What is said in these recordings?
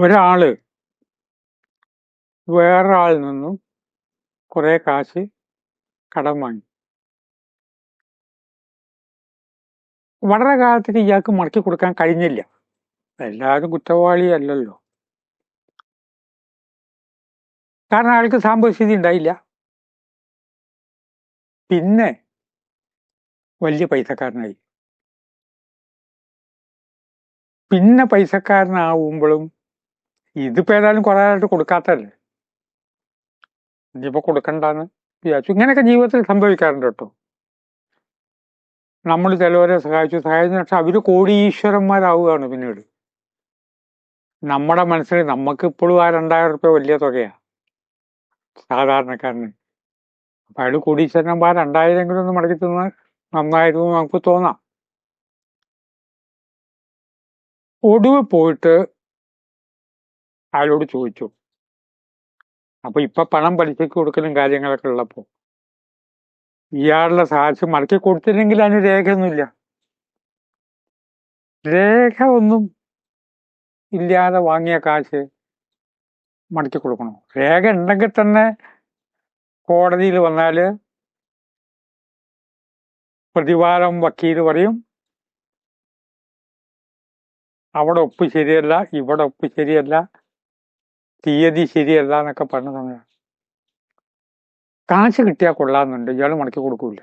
ഒരാൾ വേറൊരാളിൽ നിന്നും കുറെ കാശ് കടം വാങ്ങി. വളരെ കാലത്തിന് ഇയാൾക്ക് മടക്കി കൊടുക്കാൻ കഴിഞ്ഞില്ല. എല്ലാവരും കുറ്റവാളിയല്ലല്ലോ. കാരണം അയാൾക്ക് സാമ്പത്തിക സ്ഥിതി ഉണ്ടായില്ല. പിന്നെ വലിയ പൈസക്കാരനായി. പിന്നെ പൈസക്കാരനാവുമ്പോഴും ഇതിപ്പോ ഏതായാലും കുറെ ആയിട്ട് കൊടുക്കാത്തല്ലേ ഇനിയിപ്പോ കൊടുക്കണ്ടെന്ന് വിചാരിച്ചു. ഇങ്ങനെയൊക്കെ ജീവിതത്തിൽ സംഭവിക്കാറുണ്ട് കേട്ടോ. നമ്മൾ ചിലവരെ സഹായിച്ചു. സഹായിച്ചു പക്ഷെ അവർ കോടീശ്വരന്മാരാവുകയാണ് പിന്നീട്. നമ്മുടെ മനസ്സിൽ നമുക്ക് ഇപ്പോഴും ആ രണ്ടായിരം റുപ്യ വലിയ തുകയാ. സാധാരണക്കാരന്. അപ്പൊ അയാൾ കോടീശ്വരന്മാർ രണ്ടായിരമെങ്കിലും ഒന്ന് മടക്കി തന്ന നന്നായിരുന്നു നമുക്ക് തോന്നാം. ഒടുവ് പോയിട്ട് അയാളോട് ചോദിച്ചു? അപ്പൊ ഇപ്പൊ പണം പലിശക്ക് കൊടുക്കലും കാര്യങ്ങളൊക്കെ ഉള്ളപ്പോ ഇയാളുടെ സാക്ഷി മടക്കി കൊടുത്തില്ലെങ്കിൽ അതിന് രേഖയൊന്നുമില്ല. രേഖ ഒന്നും ഇല്ലാതെ വാങ്ങിയ കാശ് മടക്കി കൊടുക്കണം. രേഖ ഉണ്ടെങ്കിൽ തന്നെ കോടതിയിൽ വന്നാൽ പ്രതിവാരം വക്കീൽ പറയും. അവിടെ ഒപ്പ് ശരിയല്ല ഇവിടെ ഒപ്പ് ശരിയല്ല. തീയതി ശരിയല്ല എന്നൊക്കെ പറഞ്ഞ സമയം കാശ് കിട്ടിയാൽ കൊള്ളാമെന്നുണ്ട്. ഇയാൾ മടക്കി കൊടുക്കൂല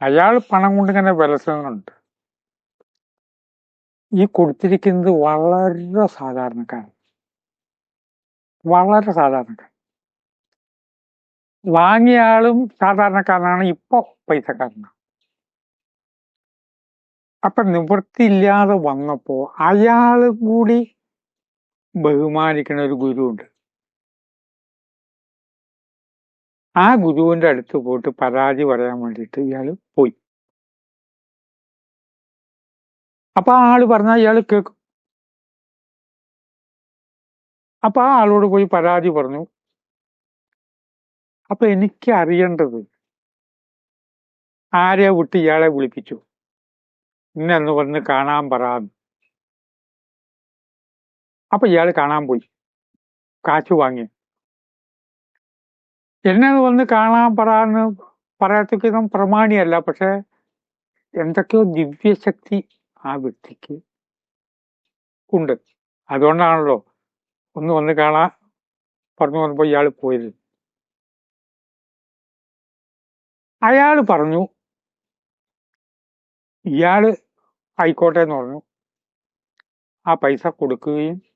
അയാൾ പണം കൊണ്ട് ഇങ്ങനെ വിലസുന്നുണ്ട്. ഈ കൊടുത്തിരിക്കുന്നത് വളരെ സാധാരണക്കാരൻ. വളരെ സാധാരണക്കാരൻ. വാങ്ങിയ ആളും സാധാരണക്കാരനാണ് ഇപ്പൊ പൈസക്കാരനാണ്. അപ്പൊ നിവൃത്തിയില്ലാതെ വന്നപ്പോ അയാളും കൂടി ബഹുമാനിക്കുന്ന ഒരു ഗുരുവുണ്ട്. ആ ഗുരുവിന്റെ അടുത്ത് പോയിട്ട് പരാതി പറയാൻ വേണ്ടിയിട്ട് ഇയാൾ പോയി. അപ്പൊ ആ ആൾ പറഞ്ഞാൽ ഇയാൾ കേൾക്കും. അപ്പൊ ആ ആളോട് പോയി പരാതി പറഞ്ഞു. അപ്പൊ എനിക്ക് അറിയേണ്ടത് ആരെ വിട്ട് ഇയാളെ വിളിപ്പിച്ചു? ഇന്നെന്ന് വന്ന് കാണാൻ പറയാന്ന് അപ്പൊ ഇയാൾ കാണാൻ പോയി. കാശ് വാങ്ങി. എന്നെ വന്ന് കാണാൻ പറയാന്ന് പറയത്തക്ക പ്രമാണിയല്ല പക്ഷെ എന്തൊക്കെയോ ദിവ്യശക്തി ആ വ്യക്തിക്ക് ഉണ്ട്. അതുകൊണ്ടാണല്ലോ ഒന്ന് വന്ന് കാണാൻ പറഞ്ഞു വന്നപ്പോ ഇയാൾ പോയത്. അയാൾ പറഞ്ഞു ഇയാൾ ആയിക്കോട്ടെ എന്ന് പറഞ്ഞു. ആ പൈസ കൊടുക്കുകയും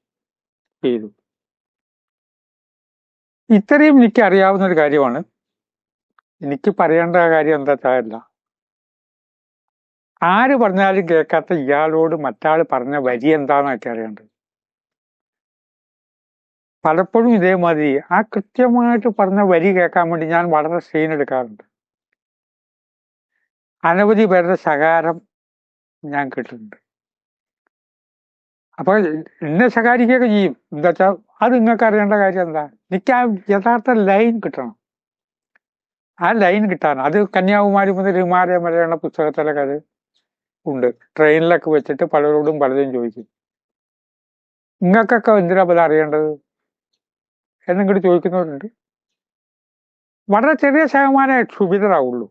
ചെയ്തു. ഇത്രയും എനിക്ക് അറിയാവുന്ന ഒരു കാര്യമാണ്. എനിക്ക് പറയേണ്ട കാര്യം എന്താ വെച്ചാൽ ആര് പറഞ്ഞാലും കേൾക്കാത്ത ഇയാളോട് മറ്റാൾ പറഞ്ഞ വരി എന്താണെന്നൊക്കെ അറിയേണ്ടത്. പലപ്പോഴും ഇതേമാതിരി ആ കൃത്യമായിട്ട് പറഞ്ഞ വരി കേൾക്കാൻ വേണ്ടി ഞാൻ വളരെ സീൻ എടുക്കാറുണ്ട്. അനവധി പേരുടെ സഹാരം ഞാൻ കേട്ടിട്ടുണ്ട്. അപ്പൊ എന്നെ ശകാരിക്കുകയൊക്കെ ചെയ്യും. എന്താ വെച്ചാൽ അത് നിങ്ങൾക്ക് അറിയേണ്ട കാര്യം എന്താ? എനിക്ക് ആ യഥാർത്ഥ ലൈൻ കിട്ടണം. ആ ലൈൻ കിട്ടാൻ. അത് കന്യാകുമാരി മുതൽ ഹിമാലയം വരെയുള്ള പുസ്തകത്തിലൊക്കെ അത് ഉണ്ട്. ട്രെയിനിലൊക്കെ വെച്ചിട്ട് പലരോടും പലതും ചോദിക്കും. നിങ്ങൾക്കൊക്കെ എന്തിനാ പല അറിയേണ്ടത്? എന്നിങ്ങോട്ട് ചോദിക്കുന്നവരുണ്ട്. വളരെ ചെറിയ ശതമാനമേ ക്ഷുഭിതരാവുള്ളൂ.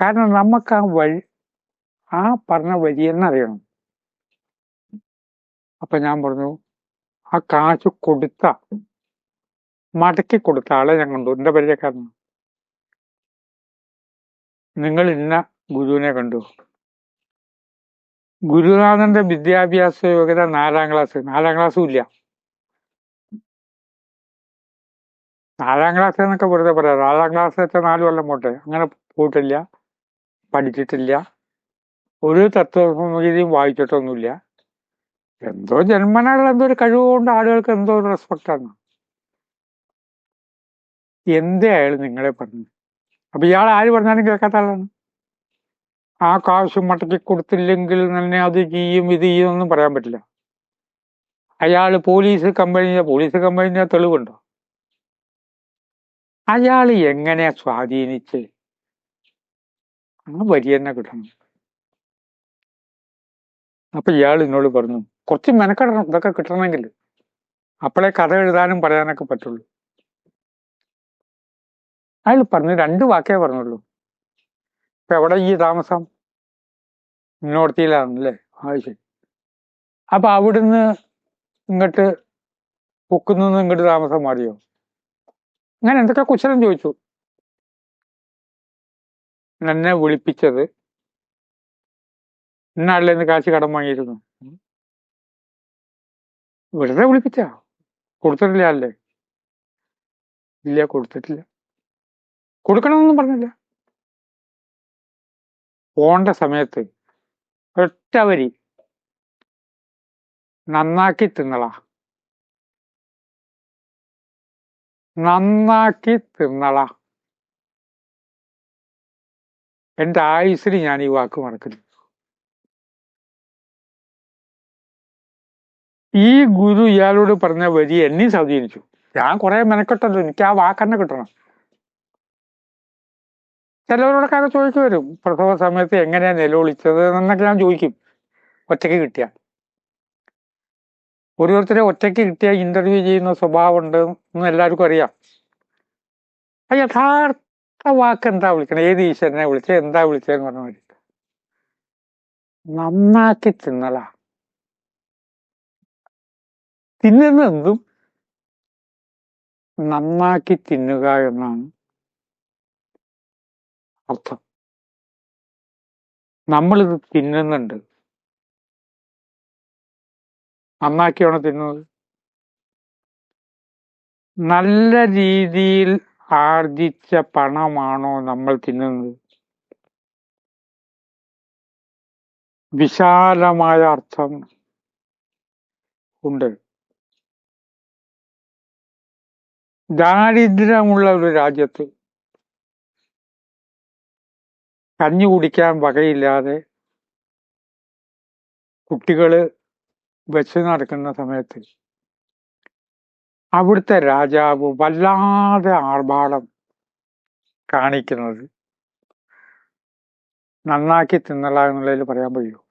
കാരണം നമുക്ക് ആ വഴി ആ പറഞ്ഞ വഴി എന്നറിയണം അപ്പൊ ഞാൻ പറഞ്ഞു ആ കാശ് കൊടുത്ത മടക്കി കൊടുത്ത ആളെ ഞാൻ കണ്ടു. എന്റെ പരിചയക്കാരനാണ്. നിങ്ങൾ ഇന്ന ഗുരുവിനെ കണ്ടു. ഗുരുനാഥന്റെ വിദ്യാഭ്യാസ യോഗ്യത നാലാം ക്ലാസ് നാലാം ക്ലാസ്സും ഇല്ല. നാലാം ക്ലാസ് എന്നൊക്കെ വെറുതെ പറയാം. നാലാം ക്ലാസ് വെച്ചാൽ നാല് കൊല്ലം പോട്ടെ. അങ്ങനെ പോയിട്ടില്ല. പഠിച്ചിട്ടില്ല. ഒരു തത്വസംഹിതയും വായിച്ചിട്ടൊന്നുമില്ല. എന്തോ ജന്മനാളുള്ള എന്തോ ഒരു കഴിവ് കൊണ്ട് ആളുകൾക്ക് എന്തോ ഒരു ആണ്. എന്തേ അയാൾ നിങ്ങളെ പറഞ്ഞു? അപ്പൊ ഇയാൾ ആര് പറഞ്ഞാലും കേൾക്കാത്ത ആളാണ്. ആ കാശ് മടക്കി കൊടുത്തില്ലെങ്കിൽ തന്നെ അത് ചെയ്യും ഇത് ചെയ്യും ഒന്നും പറയാൻ പറ്റില്ല. അയാൾ പോലീസ് കമ്പനി പോലീസ് കമ്പനിയുടെ തെളിവുണ്ടോ? അയാൾ എങ്ങനെ സ്വാധീനിച്ച്? ആ വരി തന്നെ കിട്ടണം. അപ്പൊ ഇയാൾ എന്നോട് പറഞ്ഞു കുറച്ച് മെനക്കെടണം ഇതൊക്കെ കിട്ടണമെങ്കിൽ അപ്പോഴേ കഥ എഴുതാനും പറയാനൊക്കെ പറ്റുള്ളൂ. അയാൾ പറഞ്ഞു രണ്ട് വാക്കേ പറഞ്ഞുള്ളൂ. ഇപ്പൊ എവിടെ ഈ താമസം? നോർത്തിയിലാണല്ലേ അത് ശരി. അപ്പൊ അവിടുന്ന് ഇങ്ങോട്ട് പൊക്കുന്നു ഇങ്ങോട്ട് താമസം മാറിയോ? അങ്ങനെ എന്തൊക്കെ കുശലം ചോദിച്ചു? എന്നെ വിളിപ്പിച്ചത് ഇന്നാളിൽ നിന്ന് കാശ് കടം വാങ്ങിയിരുന്നു. വെറുതെ വിളിപ്പിച്ച കൊടുത്തിട്ടില്ല അല്ലേ ഇല്ല കൊടുത്തിട്ടില്ല. കൊടുക്കണമെന്നൊന്നും പറഞ്ഞില്ല. പോണ്ട സമയത്ത് ഒറ്റ വരി നന്നാക്കി തിന്നള. നന്നാക്കി തിന്നള. എന്റെ ആയുസിന് ഞാൻ ഈ വാക്ക് മറക്കുന്നു ഈ ഗുരു ഇയാളോട് പറഞ്ഞ വരി എന്നെയും സ്വാധീനിച്ചു. ഞാൻ കുറെ മെനക്കെട്ടല്ലോ എനിക്ക് ആ വാക്കന്നെ കിട്ടണം. ചിലവരോടൊക്കെ അത് ചോദിച്ചു വരും. പ്രസവ സമയത്ത് എങ്ങനെയാ നിലവിളിച്ചത് എന്നൊക്കെ ഞാൻ ചോദിക്കും. ഒറ്റയ്ക്ക് കിട്ടിയ. ഓരോരുത്തരെ ഒറ്റയ്ക്ക് കിട്ടിയ ഇന്റർവ്യൂ ചെയ്യുന്ന സ്വഭാവം ഉണ്ട് എന്ന് എല്ലാവർക്കും അറിയാം. ആ യഥാർത്ഥ വാക്ക് എന്താ വിളിക്കണേ? ഏത് ഈശ്വരനെ വിളിച്ചത് എന്താ വിളിച്ചതെന്ന് പറഞ്ഞ നന്നാക്കി തിന്നല. തിന്നുന്ന എന്തും നന്നാക്കി തിന്നുക എന്നാണ് അർത്ഥം. നമ്മളിത് തിന്നുന്നുണ്ട്. നന്നാക്കിയാണോ തിന്നുന്നത്? നല്ല രീതിയിൽ ആർജിച്ച പണമാണോ നമ്മൾ തിന്നുന്നത്? വിശാലമായ അർത്ഥം ഉണ്ട്. ദാരിദ്ര്യമുള്ള ഒരു രാജ്യത്ത് കഞ്ഞി കുടിക്കാൻ വകയില്ലാതെ കുട്ടികൾ വെച്ച് നടക്കുന്ന സമയത്ത് അവിടുത്തെ രാജാവ് വല്ലാതെ ആർഭാടം കാണിക്കുന്നത് നന്നാക്കി തിന്നല പറയാൻ കഴിയൂ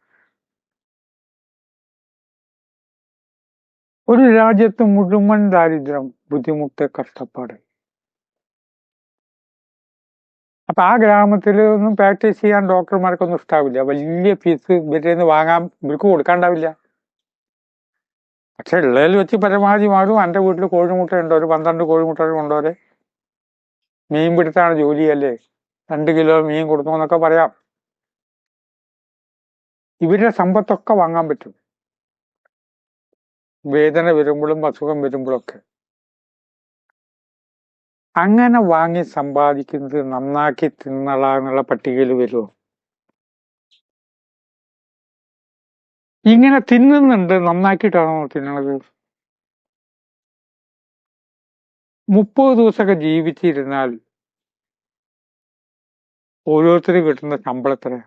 ഒരു രാജ്യത്ത് മുഴുവൻ ദാരിദ്ര്യം ബുദ്ധിമുട്ട് കഷ്ടപ്പാട്. അപ്പൊ ആ ഗ്രാമത്തിൽ ഒന്നും പ്രാക്ടീസ് ചെയ്യാൻ ഡോക്ടർമാർക്കൊന്നും ഇഷ്ടാവില്ല. വലിയ ഫീസ് ഇവരുടെ വാങ്ങാൻ ഇവർക്ക് കൊടുക്കാണ്ടാവില്ല. പക്ഷെ ഉള്ളതിൽ വെച്ച് പരമാവധി മാറും. എന്റെ വീട്ടിൽ കോഴിമുട്ട ഉണ്ടോ ഒരു പന്ത്രണ്ട് കോഴിമുട്ട കൊണ്ടോരെ മീൻ പിടുത്താണ് ജോലിയല്ലേ? രണ്ട് കിലോ മീൻ കൊടുത്തു എന്നൊക്കെ പറയാം. ഇവരുടെ സമ്പത്തൊക്കെ വാങ്ങാൻ പറ്റും. വേദന വരുമ്പോഴും അസുഖം വരുമ്പോഴൊക്കെ. അങ്ങനെ വാങ്ങി സമ്പാദിക്കുന്നത് നന്നാക്കി തിന്നള എന്നുള്ള പട്ടികയിൽ വരുമോ ഇങ്ങനെ തിന്നുന്നുണ്ട് നന്നാക്കിയിട്ടാണോ തിന്നണത്? മുപ്പത് ദിവസമൊക്കെ ജീവിച്ചിരുന്നാൽ ഓരോരുത്തർ കിട്ടുന്ന ശമ്പളത്തിന്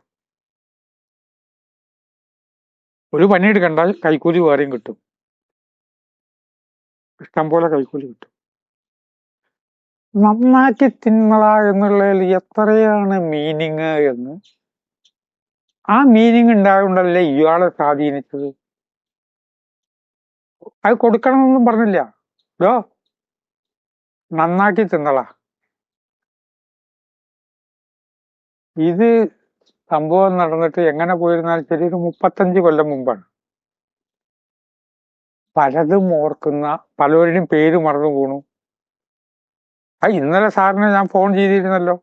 ഒരു പണിയെടുക്കണ്ട കൈക്കൂലി വേറെയും കിട്ടും. ഇഷ്ടം പോലെ കൈക്കൂലി കിട്ടും. നന്നാക്കി തിന്മള എന്നുള്ളതിൽ എത്രയാണ് മീനിങ് എന്ന്? ആ മീനിങ് ഉണ്ടായതുകൊണ്ടല്ലേ ഇയാളെ സ്വാധീനിച്ചത്? അത് കൊടുക്കണമെന്നൊന്നും പറഞ്ഞില്ല. ഡോ നന്നാക്കി തിന്നള. ഇത് സംഭവം നടന്നിട്ട് എങ്ങനെ പോയിരുന്നാലും ശരി ഒരു മുപ്പത്തഞ്ച് കൊല്ലം മുമ്പാണ്. പലതും ഓർക്കുന്ന പലവരുടെയും പേര് മറന്നു പോണു. ആ ഇന്നലെ സാറിന് ഞാൻ ഫോൺ ചെയ്തിരുന്നല്ലോ.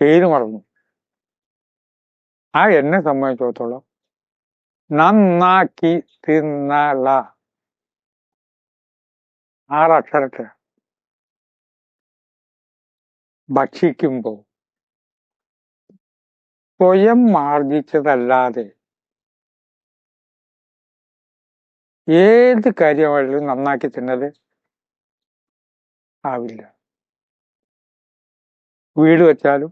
പേര് മറന്നു. ആ എന്നെ സംബന്ധിച്ചിടത്തോളം നന്നാക്കി തിന്നള. ആറക്ഷരത്തെ ഭക്ഷിക്കുമ്പോൾ സ്വയം ആർജിച്ചതല്ലാതെ ഏത് കാര്യമായാലും നന്നാക്കി തിന്നത് ആവില്ല. വീട് വെച്ചാലും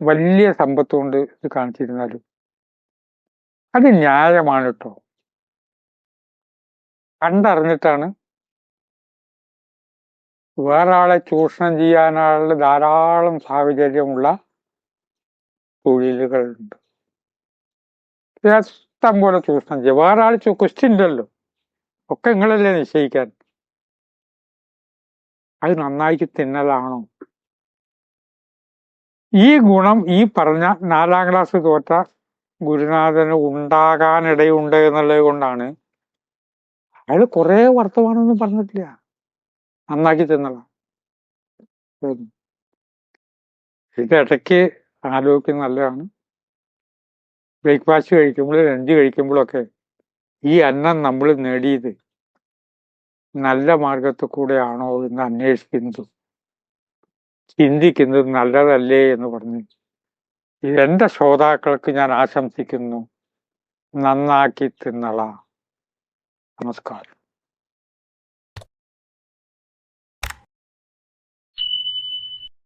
വലിയ സമ്പത്ത് കൊണ്ട് ഇത് കാണിച്ചിരുന്നാലും അത് ന്യായമാണ് കേട്ടോ കണ്ടറിഞ്ഞിട്ടാണ് വേറെ ആളെ ചൂഷണം ചെയ്യാനുള്ള ധാരാളം സാഹചര്യമുള്ള തൊഴിലുകളുണ്ട്. ഇഷ്ടം പോലെ ചൂഷണം ചെയ്യും വേറെ ആൾ ക്വസ്റ്റ്യൻ ഇല്ലല്ലോ ഒക്കെ നിങ്ങളല്ലേ നിശ്ചയിക്കാൻ. അത് നന്നായിട്ട് തിന്നലാണോ? ഈ ഗുണം ഈ പറഞ്ഞ നാലാം ക്ലാസ് തോറ്റ ഗുരുനാഥന് ഉണ്ടാകാനിടയുണ്ട് എന്നുള്ളത് കൊണ്ടാണ് അയാൾ കുറെ വർത്തമാനമൊന്നും പറഞ്ഞിട്ടില്ല. നന്നാക്കി തിന്നലാണ് ഇതിടയ്ക്ക് ആലോചിക്കുന്ന നല്ലതാണ്. ബ്രേക്ക്ഫാസ്റ്റ് കഴിക്കുമ്പോൾ ലഞ്ച് കഴിക്കുമ്പോഴൊക്കെ ഈ അന്നം നമ്മൾ നേടിയത് നല്ല മാർഗത്തിൽ കൂടെയാണോ എന്ന് അന്വേഷിക്കുന്നത്. ചിന്തിക്കുന്നത് നല്ലതല്ലേ എന്ന് പറഞ്ഞ് എന്റെ ശ്രോതാക്കൾക്ക് ഞാൻ ആശംസിക്കുന്നു. നന്നാക്കി തിന്നള. നമസ്കാരം.